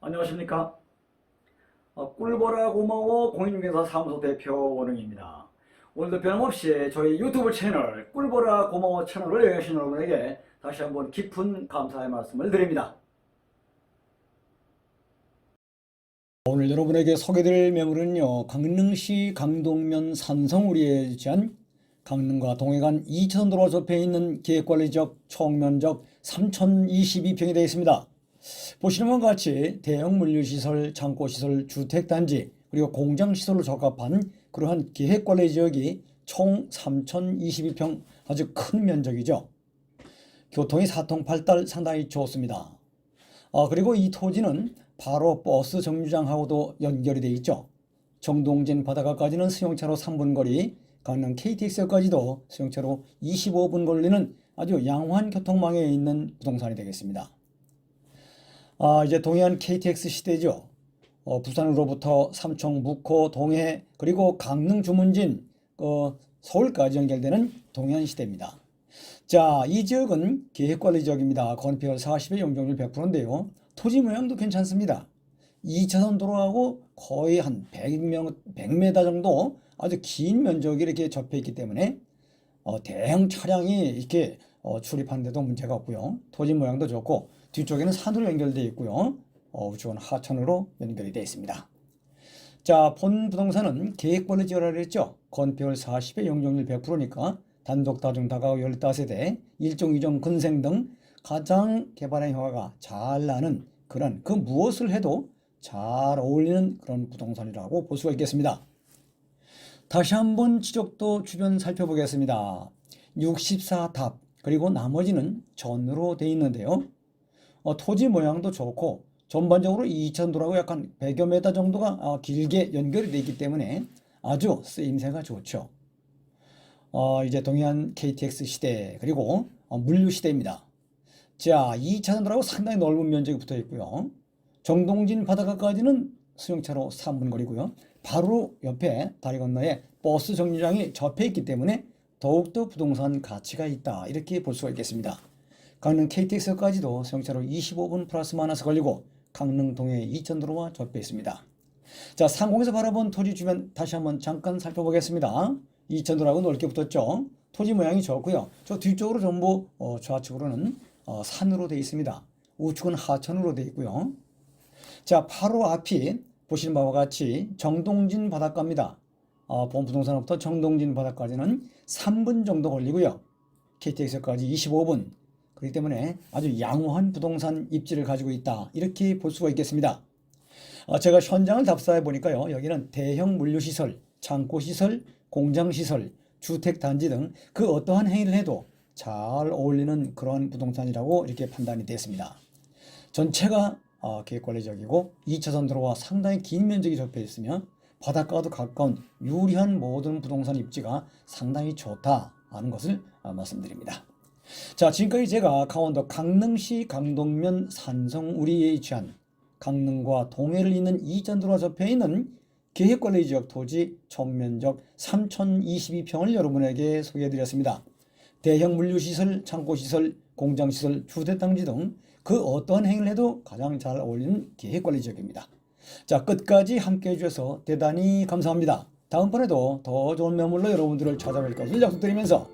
안녕하십니까? 어, 꿀보라 고마워 공인중개사 사무소 대표 원흥입니다. 오늘도 변함없이 저희 유튜브 채널 꿀보라 고마워 채널을 여행하신 여러분에게 다시 한번 깊은 감사의 말씀을 드립니다. 오늘 여러분에게 소개드릴 매물은요 강릉시 강동면 산성우리에 위치한 강릉과 동해간 2차선 도로가 접해 있는 계획관리적 총면적 3022평이 되어 있습니다. 보시는 것과 같이 대형 물류시설, 창고시설, 주택단지 그리고 공장시설로 적합한 그러한 계획관리 지역이 총 3022평 아주 큰 면적이죠. 교통이 사통팔달 상당히 좋습니다. 아, 그리고 이 토지는 바로 버스 정류장하고도 연결이 되어 있죠. 정동진 바다가까지는 수용차로 3분 거리, 강릉 KTX까지도 수용차로 25분 걸리는 아주 양호한 교통망에 있는 부동산이 되겠습니다. 아, 이제 동해안 KTX 시대죠. 어, 부산으로부터 삼청, 묵호, 동해 그리고 강릉 주문진 어, 서울까지 연결되는 동해안 시대입니다. 자, 이 지역은 계획관리 지역입니다. 건폐율 40에 용적률 100%인데요. 토지 모양도 괜찮습니다. 2차선 도로하고 거의 한 100명, 100m 정도 아주 긴 면적이 이렇게 접해 있기 때문에 어, 대형 차량이 이렇게 어, 출입하는데도 문제가 없고요. 토지 모양도 좋고 뒤쪽에는 산으로 연결되어 있고요. 어, 우측은 하천으로 연결이 되어 있습니다. 자, 본 부동산은 계획관리 지역이라고 했죠. 건폐율 40에 용적률 100%니까 단독 다중 다가구 15세대, 일종 이종 근생 등 가장 개발의 효과가 잘 나는 그런 그 무엇을 해도 잘 어울리는 그런 부동산이라고 볼 수가 있겠습니다. 다시 한번 지적도 주변 살펴보겠습니다. 64답 그리고 나머지는 전으로 되어 있는데요. 어, 토지 모양도 좋고 전반적으로 2천도라고 약간 100여 메터 정도가 어, 길게 연결이 되어 있기 때문에 아주 쓰임새가 좋죠. 어, 이제 동해안 KTX 시대 그리고 어, 물류 시대입니다. 자, 2차선도라고 상당히 넓은 면적이 붙어 있고요. 정동진 바닷가까지는 수용차로 3분 거리고요. 바로 옆에 다리 건너에 버스 정류장이 접해 있기 때문에 더욱더 부동산 가치가 있다. 이렇게 볼 수가 있겠습니다. 강릉 KTX까지도 수용차로 25분 플러스 마이너스 걸리고 강릉 동해 2천도로와 접해 있습니다. 자, 상공에서 바라본 토지 주변 다시 한번 잠깐 살펴보겠습니다. 2천도로하고 넓게 붙었죠. 토지 모양이 좋고요. 저 뒤쪽으로 전부 어, 좌측으로는 어, 산으로 되어 있습니다. 우측은 하천으로 되어 있고요. 자, 바로 앞이 보시는 바와 같이 정동진 바닷가입니다. 어, 본 부동산부터 정동진 바닷가까지는 3분 정도 걸리고요. KTX까지 25분. 그렇기 때문에 아주 양호한 부동산 입지를 가지고 있다. 이렇게 볼 수가 있겠습니다. 어, 제가 현장을 답사해 보니까요. 여기는 대형 물류시설, 창고시설, 공장시설, 주택단지 등 그 어떠한 행위를 해도 잘 어울리는 그런 부동산이라고 이렇게 판단이 됐습니다. 전체가 어, 계획관리적이고 2차선 도로와 상당히 긴 면적이 접해 있으며 바닷가도 가까운 유리한 모든 부동산 입지가 상당히 좋다는 것을 어, 말씀드립니다. 자, 지금까지 제가 강원도 강릉시 강동면 산성 우리에 위치한 강릉과 동해를 잇는 이전도로가 접해 있는 계획관리 지역 토지 총면적 3,022평을 여러분에게 소개해드렸습니다. 대형 물류시설, 창고시설, 공장시설, 주택단지 등 그 어떠한 행위를 해도 가장 잘 어울리는 계획관리 지역입니다. 자, 끝까지 함께 해주셔서 대단히 감사합니다. 다음번에도 더 좋은 매물로 여러분들을 찾아뵐 것을 약속드리면서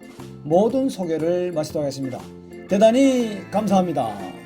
모든 소개를 마치도록 하겠습니다. 대단히 감사합니다.